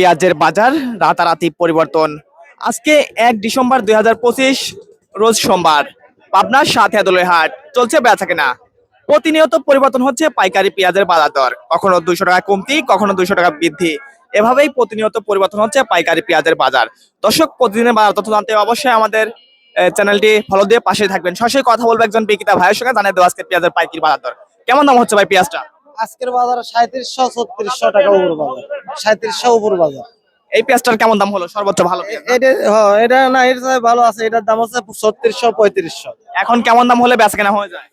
পেঁয়াজের বাজার, রাতারাতি পরিবর্তন। আজকে এক ডিসেম্বর দুই রোজ সোমবার। পাবনার সাথে আদলের হাট, চলছে বেচা কেনা। প্রতিনিয়ত পরিবর্তন হচ্ছে পাইকারি পেঁয়াজের বাজার দর। কখনো দুইশো টাকা কমতি, কখনো দুইশো টাকা বৃদ্ধি। এভাবেই প্রতিনিয়ত পরিবর্তন হচ্ছে পাইকারি পেঁয়াজের বাজার। দর্শক, প্রতিদিনের বাজার তথ্য জানতে অবশ্যই আমাদের চ্যানেলটি ফলো দিয়ে পাশে থাকবেন। সরাসরি কথা বলব একজন বিক্রেতা ভাইয়ের সঙ্গে, জানিয়ে দেবো আজকে পেঁয়াজের পাইকারি বাজার দর। কেমন দাম হচ্ছে ভাই পেঁয়াজটা? আজকের বাজার সাঁত্রিশশো ছত্রিশশো টাকা উপর বাজার। সাঁত্রিশশো উপর বাজার। এই পেঁয়াজটার কেমন দাম হলো? সর্বোচ্চ ভালো এটা হ্যাঁ এটা না এর চেয়ে ভালো আছে। এটার দাম হচ্ছে ছত্রিশশো পঁয়ত্রিশশো। এখন কেমন দাম হলে বেচা কেনা হয়ে যায়?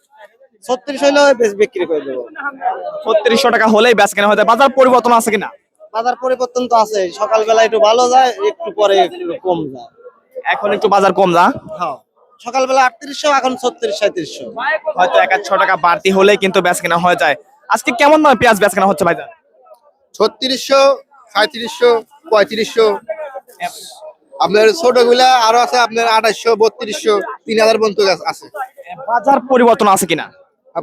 ছত্রিশ বেশ বিক্রি করে দেবো। ছত্রিশশো টাকা হলেই বেচা কেনা হয়ে যায়। বাজার পরিবর্তন আছে কিনা? বাজার পরিবর্তন তো আছে। সকালবেলা একটু ভালো যায় একটু পরে একটু কম যায়। এখন একটু বাজার কম যা হ্যাঁ সকালবেলা আটত্রিশশো এখন ছত্রিশ সাঁত্রিশশো। হয়তো এক ছ টাকা বাড়তি হলে কিন্তু বেচা কেনা হয়ে যায়। আজকে কেমন দামে পেঁয়াজ বেচা কেনা হচ্ছে ভাই ছত্রিশশো সাঁত্রিশশো পঁয়ত্রিশশো। আপনার ছোটগুলা আরও আছে আপনার আঠাশশো বত্রিশশো তিন হাজার পর্যন্ত আছে। বাজার পরিবর্তন আছে কিনা?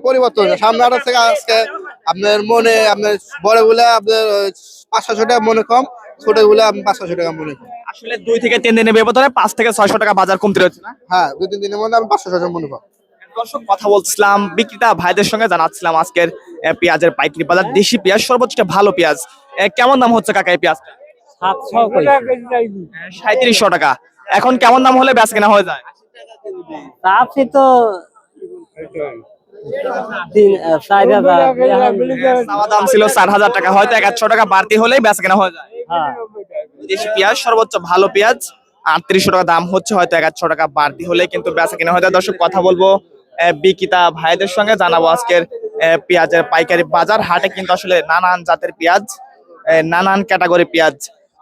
পরিবর্তন সামনে আরও থেকে আজকে আপনার মনে আপনার বড়গুলা আপনার পাঁচশো টাকা মনে কম ছোটগুলা আপনার পাঁচশো টাকা মনে কম। আসলে দুই থেকে তিন দিনের ব্যবধানে পাঁচ থেকে ছয়শো টাকা বাজার কমতে রয়েছে না? হ্যাঁ দুই তিন দিনের মধ্যে আমি পাঁচশো ছশো মনে কম। দর্শক কথা বলছিলাম বিক্রেতা ভাইদের সঙ্গে জানাচ্ছিলাম আজকের পেঁয়াজের পাইকারি বাজার দেশি পেঁয়াজ সর্বোচ্চ ভালো পেঁয়াজ। কেমন দাম হচ্ছে কাকা এই পেঁয়াজ? সাঁত্রিশশো টাকা। এখন কেমন দাম হলে বেচা কেনা হয়ে যায়? তো দাম ছিল চার হাজার টাকা। হয়তো এক টাকা বাড়তি হলেই বেচা কেনা হয়ে যায়। হ্যাঁ। দেশি পেঁয়াজ সর্বোচ্চ ভালো পেঁয়াজ আটত্রিশশো টাকা দাম হচ্ছে হয়তো এক টাকা বাড়তি হলে কিন্তু বেচা কেনা হয়ে দর্শক কথা বলব আহ, বিক্রেতা ভাইদের সঙ্গে জানাব আজকের পেঁয়াজের পাইকারি বাজার। হাটে কিন্তু আসলে নানান জাতের পেঁয়াজ নানান ক্যাটাগরি পেঁয়াজ।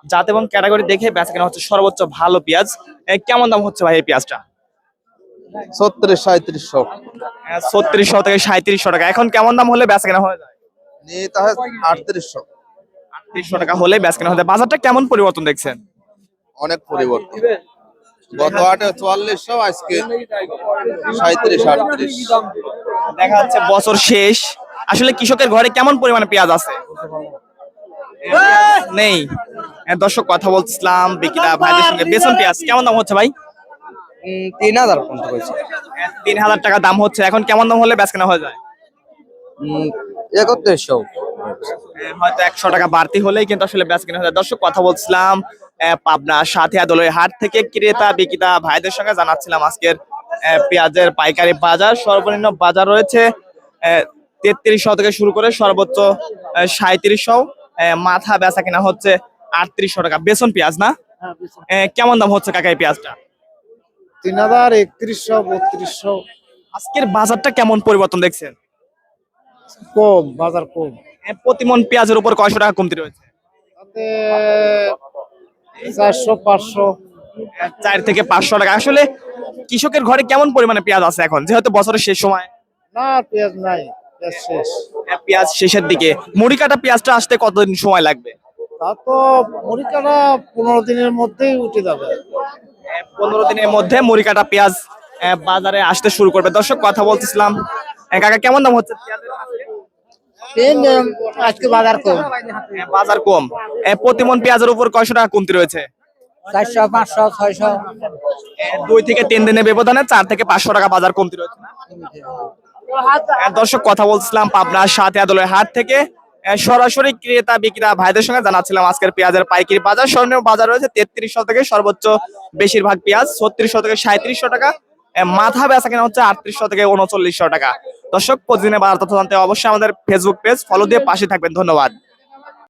জাত এবং ক্যাটাগরি দেখে বেচা কেনা হচ্ছে সর্বোচ্চ ভালো পেঁয়াজ। কেমন দাম হচ্ছে ভাই এই পেঁয়াজটা? ছত্রিশ সাঁত্রিশশো। ছত্রিশশো থেকে সাঁত্রিশশো টাকা। এখন কেমন দাম হলে বেচা কেনা হয়ে যায়? আটত্রিশশো। আটত্রিশশো টাকা হলে বেচা কেনা হয়ে বাজারটা কেমন পরিবর্তন দেখছেন? অনেক পরিবর্তন। গত আটে চুয়াল্লিশশো আজকে সাঁত্রিশ আটত্রিশ। দেখা যাচ্ছে বছর শেষ। আসলে কৃষকের ঘরে কেমন পরিমাণে পেঁয়াজ আছে? নেই। হ্যাঁ, দর্শক কথা বলছিলাম বিকিরা ভাইদের সঙ্গে। বেসন পেঁয়াজ কেমন দাম হচ্ছে ভাই? তিন হাজার পর্যন্ত হয়েছে। তিন হাজার টাকা দাম হচ্ছে। এখন কেমন দাম হলে বেচকেনা হয়ে যায়? একত্রিশশো। হ্যাঁ, হয়তো একশো টাকা বাড়তি হলেই কিন্তু আসলে বেচকেনা হয়ে যায়। দর্শক কথা বলছিলাম পাবনা সাথিয়া দলের হাট থেকে ক্রেতা বিক্রেতা ভাইদের সঙ্গে জানাচ্ছিলাম আজকের পেঁয়াজের পাইকারি বাজার সর্বনিম্ন বাজার রয়েছে তেত্রিশশো থেকে শুরু করে সর্বোচ্চ সাঁত্রিশশো মাথা বেচা কিনা হচ্ছে আটত্রিশশো টাকা। বেসন পেঁয়াজ না? আহ, কেমন দাম হচ্ছে কাকা এই পেঁয়াজটা? তিন হাজার একত্রিশশো বত্রিশশো। আজকের বাজারটা কেমন পরিবর্তন দেখছেন? কম বাজার কম। প্রতিমন পেঁয়াজের উপর কয়শো টাকা কমতি রয়েছে? চারশো পাঁচশো। চার থেকে পাঁচশো টাকা। আসলে কৃষকের ঘরে কেমন পরিমাণে পেঁয়াজ আছে এখন? যেহেতু বছরের শেষ সময়। না পেঁয়াজ নাই পেঁয়াজ শেষ। পেঁয়াজ শেষের দিকে। মুড়ি কাটা পেঁয়াজটা আসতে কতদিন সময় লাগবে? তা তো পরীক্ষাটা পনেরো দিনের মধ্যেই উঠে যাবে। পনেরো দিনের মধ্যে মুড়ি কাটা পেঁয়াজ আহ, বাজারে আসতে শুরু করবে। দর্শক কথা বলতেছিলাম আহ, কাকা কেমন দাম হচ্ছে? পেঁয়াজের? আজকে বাজার কম। আহ, বাজার কম। আহ, প্রতিমন পেঁয়াজের উপর কয়শো টাকা কমতি রয়েছে? চারশো, পাঁচশো, ছয়শো। দুই থেকে তিন দিনের ব্যবধানে চার থেকে পাঁচশো টাকা বাজার কমতি রয়েছে। দর্শক, কথা বলছিলাম পাবনার সাথে আদলের হাট থেকে। সরাসরি ক্রেতা, বিক্রেতা ভাইদের সঙ্গে জানাচ্ছিলাম আজকের পেঁয়াজের পাইকারি বাজার। সর্বনিম্ন বাজার রয়েছে তেত্রিশশো থেকে সর্বোচ্চ বেশিরভাগ পেঁয়াজ, ছত্রিশশো থেকে সাঁত্রিশশো টাকা। মাথা বেচা কেনা হচ্ছে? আটত্রিশশো থেকে উনচল্লিশশো টাকা। দর্শক, প্রতিদিনের বাজার তথ্য জানতে অবশ্যই আমাদের ফেসবুক পেজ ফলো দিয়ে পাশে থাকবেন। ধন্যবাদ।